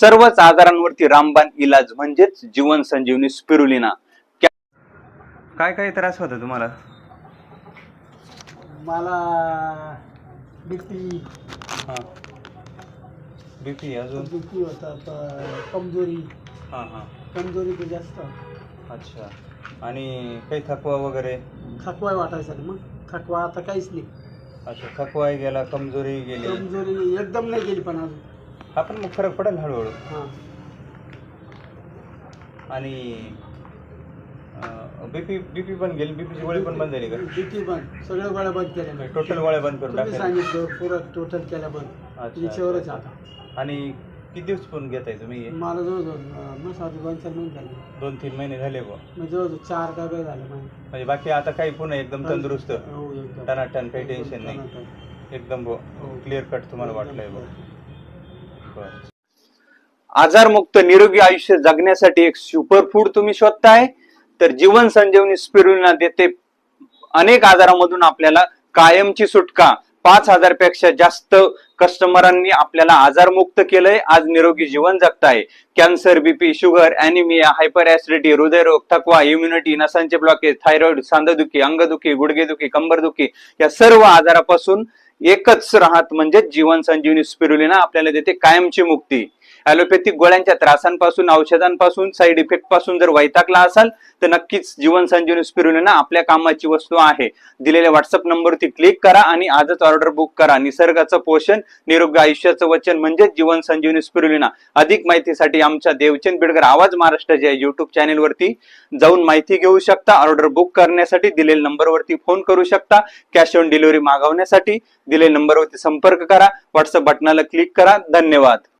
सर्वच आजारांवरती रामबाण इलाज म्हणजेच जीवन संजीवनी स्पिरुलिना. काय काय त्रास होता तुम्हाला? मला बीपी हा. बीपी अजून? बीपी होता प- कमजोरी. हा हा. कमजोरी तर जास्त. अच्छा. आणि काही थकवा वगैरे? थकवा वाटायचा ना मग. थकवा आता काहीच नाही. अच्छा थकवाही गेला कमजोरी गेली. कमजोरी एकदम नाही गेली पण अजून. हा पण मग फरक पडेल हळूहळू. हां. आणि बीपी बीपी पण गेली बीपीची गोळी पण बंद झाली का? बीपी बंद सगळ्या गोळ्या बंद केल्या टोटल गोळ्या बंद करून तुम्ही टाकल्या. सांगितलं पुरं टोटल केल्या बंद. अच्छा, याच्यावरच अच्छा. आता. आणि किती दिवस पण घेताय तुम्ही हे? मला जवळजवळ मग साधू दोन चार महिने झाले. दोन तीन महिने झाले बुवा. मग जवळजवळ चार डबे झाले माझे म्हणजे बाकी आता काही पुन्हा एकदम तंदुरुस्त. हो एकदम. टनाटन काही टेन्शन नाही. एकदम हो. क्लिअर कट तुम्हाला वाटलंय. बुवा. आजारमुक्त निरोगी आयुष्य जगण्यासाठी एक सुपर फूड तुम्ही शोधताय? तर जीवन संजीवनी स्पिरुलिना देते. अनेक आजारामधून आपल्याला कायमची सुटका. पाच हजारपेक्षा जास्त कस्टमरांनी आपल्याला आजारमुक्त केलंय. आज निरोगी जीवन जगताय. Cancer BP sugar anaemia hyper acidity हृदयरोग थकवा इम्युनिटी नसांचे ब्लॉकेज थायरॉइड सांधदुखी अंगदुखी गुडघेदुखी कंबरदुखी या सर्व आजारापासून एकच राहत म्हणजे जीवन संजीवनी स्पिरुलिना आपल्याला देते कायमची मुक्ती. ॲलोपॅथिक गोळ्यांच्या त्रासांपासून औषधांपासून साईड इफेक्टपासून जर वैतागला असाल तर नक्कीच जीवन संजीवनी स्पिरुलिना आपल्या कामाची वस्तू आहे. दिलेल्या व्हॉट्सअप नंबरवरती क्लिक करा आणि आजच ऑर्डर बुक करा. निसर्गाचं पोषण निरोगी आयुष्याचं वचन म्हणजे जीवन संजीवनी स्पिरुलिना अधिक माहितीसाठी आमच्या देवचंद बिडकर आवाज महाराष्ट्राच्या युट्यूब चॅनेलवरती जाऊन माहिती घेऊ शकता. ऑर्डर बुक करण्यासाठी दिलेल्या नंबरवरती फोन करू शकता. कॅश ऑन डिलिव्हरी मागवण्यासाठी दिलेल्या नंबरवरती संपर्क करा. व्हॉट्सअप बटनाला क्लिक करा. धन्यवाद.